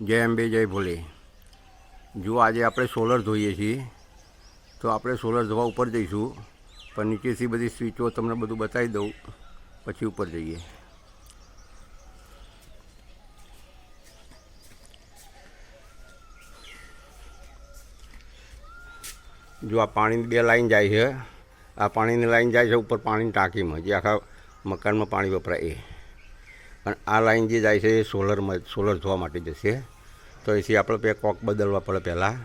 જય અંબે, જય ભોલે. જો આજે આપણે સોલર ધોઈએ છીએ, તો આપણે સોલર ધોવા ઉપર જઈશું, પણ નીચેથી બધી સ્વિચો તમને બધું બતાવી દઉં, પછી ઉપર જઈએ. જો આ પાણીની બે લાઈન જાય છે, આ પાણીની લાઈન જાય છે, ઉપર પાણીની ટાંકીમાં, જે આખા મકાનમાં પાણી વપરાય એ. અને આ લાઈન જે જાય છે એ સોલરમાં સોલર ધોવા માટે જશે. તો એથી આપણે બે કોક બદલવા પડે પહેલાં.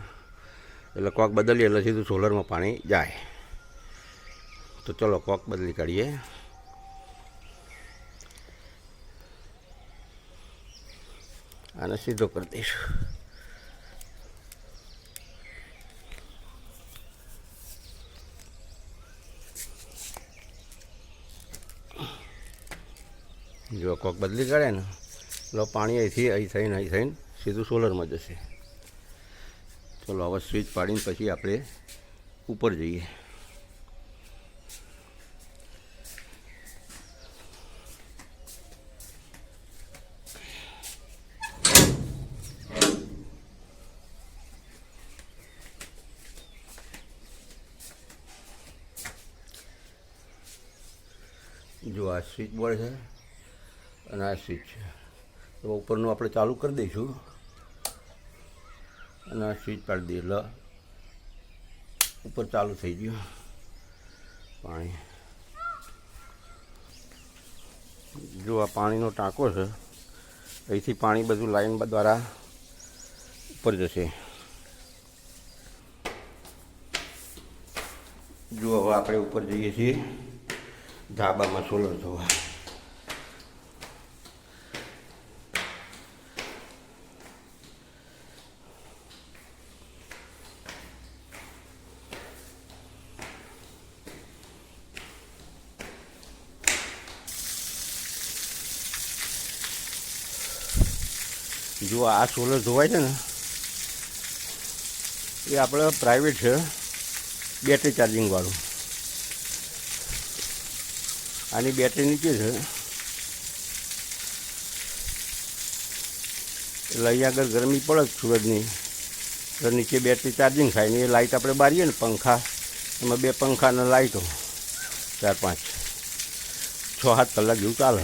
એટલે કોક બદલીએ એટલે સીધું સોલરમાં પાણી જાય. તો ચલો કોક બદલી કાઢીએ. અને સીધો કરી દઈશું. જો કોક બદલી કરે ને એટલે પાણી અહીંથી, અહીં થઈને અહીં થઈને સીધું સોલરમાં જશે. ચલો, હવે સ્વિચ પાડીને પછી આપણે ઉપર જઈએ. જો આ સ્વિચ બોર્ડ છે અને આ સ્વિચ છે. તો ઉપરનું આપણે ચાલુ કરી દઈશું. અને આ સ્વિચ પાડી દઈએ. એટલે ઉપર ચાલુ થઈ ગયું. પાણી. જો આ પાણીનો ટાંકો છે, અહીંથી પાણી બધું લાઈન દ્વારા ઉપર જશે. જો હવે આપણે ઉપર જઈએ છીએ, ધાબામાં સોલર જોવા જો આ સોલર ધોવાય છે ને, એ આપણે પ્રાઇવેટ છે બેટરી ચાર્જિંગવાળું આની બેટરી નીચે છે. એટલે અહીંયા આગળ ગરમી પડે સૂરજની. તો નીચે બેટરી ચાર્જિંગ થાય ને એ લાઇટ આપણે બારીએ ને પંખા, એમાં બે પંખા અને લાઇટો ચાર પાંચ. છ સાત કલાક જેવું ચાલે.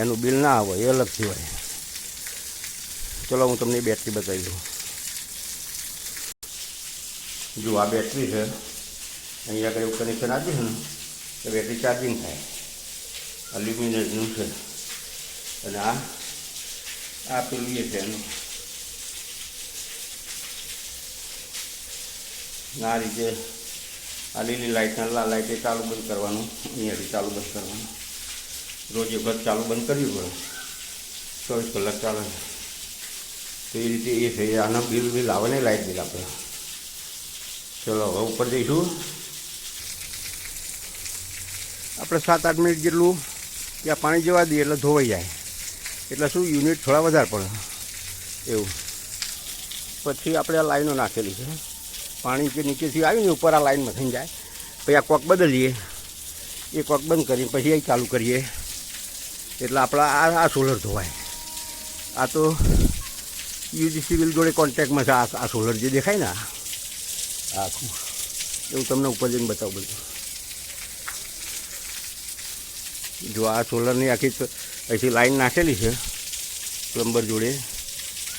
એનું બિલ ના આવે, એ અલગથી હોય ચલો હું તમને બેટરી બતાવી દઉં. જો આ બેટરી છે, અહીંયા આગળ એવું કનેક્શન આપ્યું છે ને, તો બેટરી ચાર્જિંગ થાય. અલ્યુમિનિયમનું છે. અને આ આ પેલું એ છે એનું. આ રીતે આ લીલી લાઇટના લાઇટે ચાલુ બંધ કરવાનું, અહીંયાથી ચાલુ બંધ કરવાનું. રોજ એક વખત ચાલુ બંધ કરવી પડે. ચોવીસ કલાક ચાલે એ રીતે એ થઈ આના બિલ બિલ આવે ને લાઇટ બિલ આપણે. ચલો, હવે ઉપર જઈશું. આપણે સાત, આઠ મિનિટ જેટલું ત્યાં પાણી જવા દઈએ એટલે ધોવાઈ જાય. એટલે શું, યુનિટ થોડા વધારે પડે. એવું. પછી આપણે આ લાઈનો નાખેલી છે. પાણી જે નીચેથી આવ્યું ને ઉપર આ લાઈનમાં થઈને જાય. પછી આ કોક બદલીએ. એ કોક બંધ કરીએ, પછી એ ચાલુ કરીએ. એટલે આપણા આ આ સોલર ધોવાય. આ તો યુજી સિવિલ જોડે કોન્ટેક્ટમાં છે, આ સોલર જે દેખાય ને આખું આખું. એવું તમને ઉપર જઈને બતાવું બધું. જો આ સોલરની આખી અહીંથી લાઈન નાખેલી છે, પ્લમ્બર જોડે.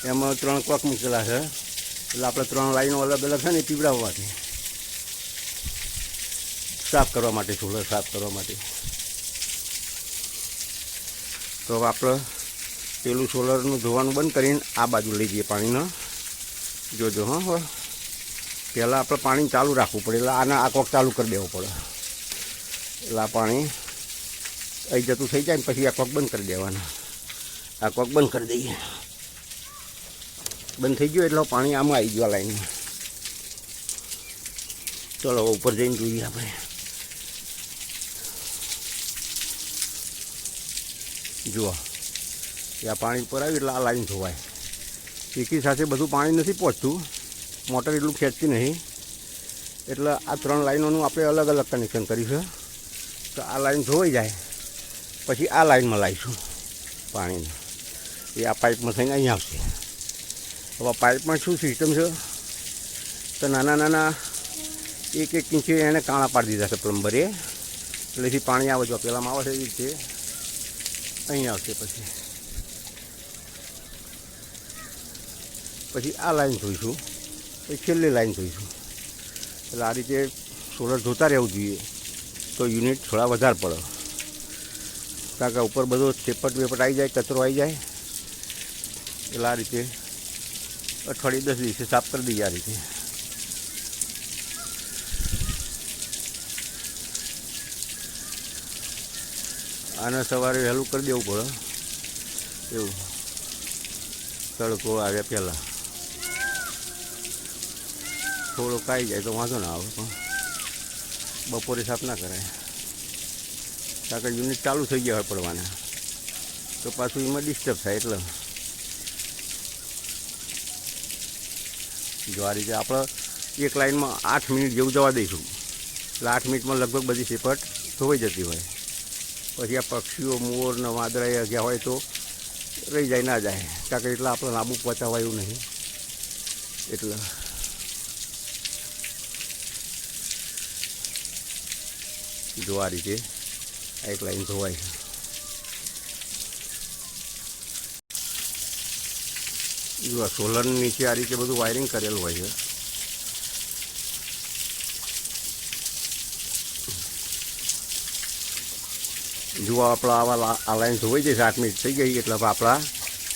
એમાં ત્રણ કોક મૂકેલા છે. એટલે આપણે ત્રણ લાઈનો અલગ અલગ છે ને પીવડાવવાથી. સાફ કરવા માટે, સોલર સાફ કરવા માટે. તો આપણે પેલું સોલરનું ધોવાનું બંધ કરીને આ બાજુ લઈ જઈએ પાણીનો. જોજો હા હવે પહેલાં આપણે પાણી ચાલુ રાખવું પડે, એટલે આના આ કોક ચાલુ કરી દેવું પડે. એટલે આ પાણી અહીં જતું થઈ જાય ને પછી આ કોક બંધ કરી દેવાના. આ કોક બંધ કરી દઈએ. બંધ થઈ ગયું એટલે પાણી આમાં આવી ગયું આ લાઈનમાં. ચલો ઉપર જઈને જોઈએ આપણે. જુઓ. એ આ પાણી ઉપર આવ્યું એટલે આ લાઈન ધોવાય. એકી સાથે બધું પાણી નથી પહોંચતું. મોટર એટલું ખેંચતી નહીં. એટલે આ ત્રણ લાઈનોનું આપણે અલગ અલગ કનેક્શન કર્યું છે. તો આ લાઈન ધોવાઈ જાય. પછી આ લાઈનમાં લાવીશું પાણીને. એ આ પાઇપમાં થઈને અહીં આવશે. હવે પાઇપમાં શું સિસ્ટમ છે? તો નાના નાના એક એક ઇંચે એને કાણા પાડી દીધા છે પ્લમ્બરે. એટલેથી પાણી આવે જો પેલામાં આવે છે એ રીતે. અહીં આવશે પછી. પછી આ લાઈન જોઈશું, પછી છેલ્લી લાઈન જોઈશું. એટલે આ રીતે સોલર જોતા રહેવું જોઈએ, તો યુનિટ થોડા વધારે પડે. કારણ કે ઉપર બધો ચેપટ વેપટ આવી જાય, કચરો આવી જાય. એટલે આ રીતે અઠવાડિયે દસ દિવસે સાફ કરી દઈએ આ રીતે. આને સવારે વહેલું કરી દેવું પડે. એવું. તડકો આવ્યા પહેલાં. થોડો કાઈ જાય તો વાંધો ના આવે, પણ બપોરે સાફ ના કરાય. કારણ કે યુનિટ ચાલુ થઈ ગયા હોય પડવાના. તો પાછું એમાં ડિસ્ટર્બ થાય એટલે. જ્વારી છે આપણે એક લાઈનમાં આઠ મિનિટ જેવું જવા દઈશું. એટલે આઠ મિનિટમાં લગભગ બધી સેપટ ધોવાઈ જતી હોય. પછી આ પક્ષીઓ, મોર ને વાદળા ગયા હોય તો રહી જાય, ના જાય. કારણ કે એટલે આપણે લાંબુ પચાવવા એવું નહીં. એટલે જો આ રીતે એક લાઈન ધોવાય. છે જો આ સોલરની નીચે આ રીતે બધું વાયરિંગ કરેલું હોય છે. જુઓ આપણા આવા આ લાઈન ધોવાઈ જશે આઠ મિનિટ થઈ ગઈ, એટલે આપણા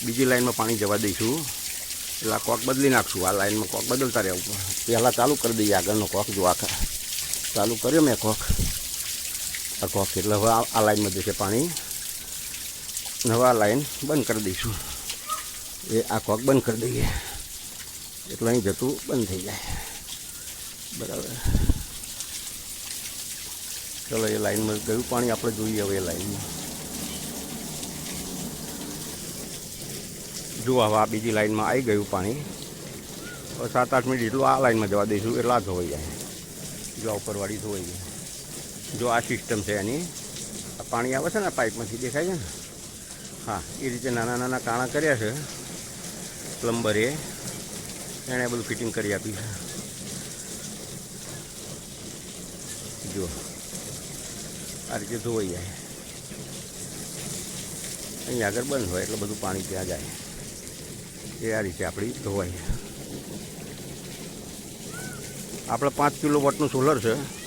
બીજી લાઈનમાં પાણી જવા દઈશું. એટલે આ કોક બદલી નાખશું, આ લાઈનમાં કોક બદલતા રહેવું. પહેલાં ચાલુ કરી દઈએ આગળનો કોક, જો આખા ચાલુ કર્યો મેં કોક. આ આખી એટલે હવે આ લાઈનમાં જશે પાણી. નવા લાઈન બંધ કરી દઈશું. એ આખો આખ બંધ કરી દઈએ. એટલે અહીં જતું બંધ થઈ જાય. બરાબર. ચલો, એ લાઈનમાં ગયું પાણી આપણે જોઈએ હવે એ લાઈનમાં. જુઓ, હવે આ બીજી લાઈનમાં આવી ગયું પાણી. હવે સાત આઠ મિનિટ એટલું આ લાઈનમાં જવા દઈશું. એટલે આ ધોવાઈ જાય. જો ઉપરવાળી ધોવાઈ ગઈ જો આ સિસ્ટમ છે એની પાણી આવે છે ને પાઇપમાંથી દેખાય છે ને? હા, એ રીતે નાના નાના કાણા કર્યા છે. પ્લમ્બરે એણે બધું ફિટિંગ કરી આપી છે. જુઓ આ રીતે ધોવાઈ જાય. અહીં આગળ બંધ હોય એટલે બધું પાણી ત્યાં જાય. એ આ રીતે આપણી ધોવાઈ આપણે પાંચ કિલો વોટનું સોલર છે.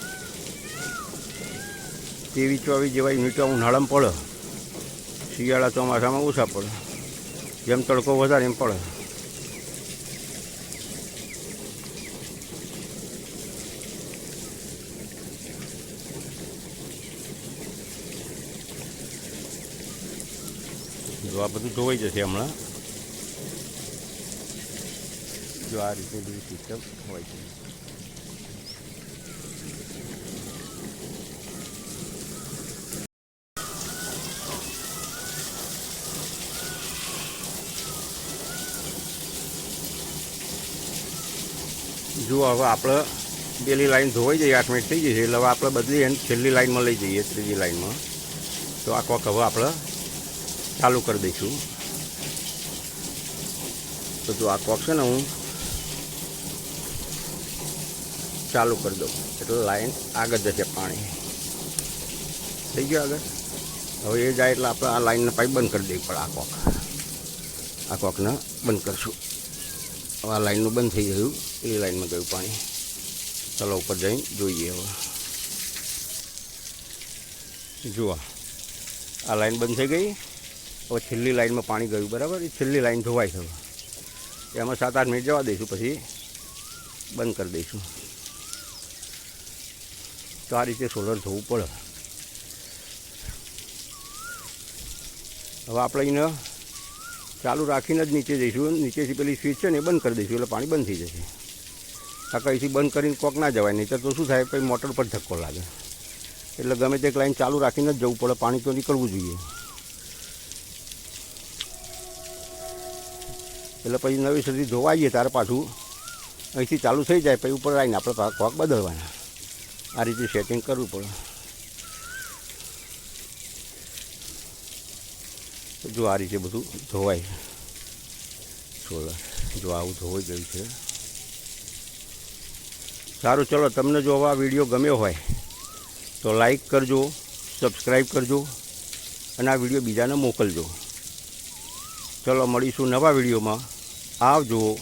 ત્રેવીસ ચોવીસ જેવા યુનિટો ઉનાળામાં પડે. શિયાળા ચોમાસામાં ઓછા પડે. જેમ તડકો વધારે એમ પડે. જો આ બધું ધોવાઈ જશે હમણાં. જો આ રીતે બધી સિસ્ટમ હોય છે જુઓ હવે આપણે પેલી લાઈન ધોવાઈ જઈએ, આઠ મિનિટ થઈ જશે એટલે હવે આપણે બદલી એને છેલ્લી લાઈનમાં લઈ જઈએ, ત્રીજી લાઈનમાં. તો આ કોક હવે આપણે ચાલુ કરી દઈશું. તો જો આ કોક છે ને હું ચાલુ કરી દઉં. એટલે લાઈન આગળ જશે પાણી. થઈ ગયું આગળ? હવે એ જાય એટલે આપણે આ લાઈનને પાઇપ બંધ કરી દેવી પડે આ કોક આ કોકને બંધ કરશું. આ લાઇનનું બંધ થઈ ગયું. એ લાઈનમાં ગયું પાણી. ચલો ઉપર જઈને જોઈએ હવે. જુઓ. આ લાઈન બંધ થઈ ગઈ. હવે છેલ્લી લાઈનમાં પાણી ગયું, બરાબર? એ છેલ્લી લાઈન ધોવાય છે હવે. એમાં સાત આઠ મિનિટ જવા દઈશું પછી. બંધ કરી દઈશું. તો આ રીતે સોલર ધોવું પડે. હવે આપણે એને ચાલુ રાખીને જ નીચે જઈશું. નીચેથી પેલી સ્વિચ છે ને એ બંધ કરી દઈશું, એટલે પાણી બંધ થઈ જશે. આ કંઈથી બંધ કરીને કોક ના જવાય, નહીં તો શું થાય, પછી મોટર પર ધક્કો લાગે. એટલે ગમે તે લાઈન ચાલુ રાખીને જ જવું પડે, પાણી તો નીકળવું જોઈએ. એટલે પછી નવી સુધી ધોવાઈએ ત્યારે પાછું. અહીંથી ચાલુ થઈ જાય, પછી ઉપર આવીને આપણે કોક બદલવાના. આ રીતે સેટિંગ કરવું પડે. જો આ રીતે બધું ધોવાય. સોલર જો આવું ધોવાઈ ગયું છે. સારું, ચલો, તમને જો આ વીડિયો ગમ્યો હોય, તો લાઈક કરજો, સબસ્ક્રાઈબ કરજો, અને આ વીડિયો બીજાને મોકલજો. ચલો, મળીશું નવા વિડીયોમાં. આવજો.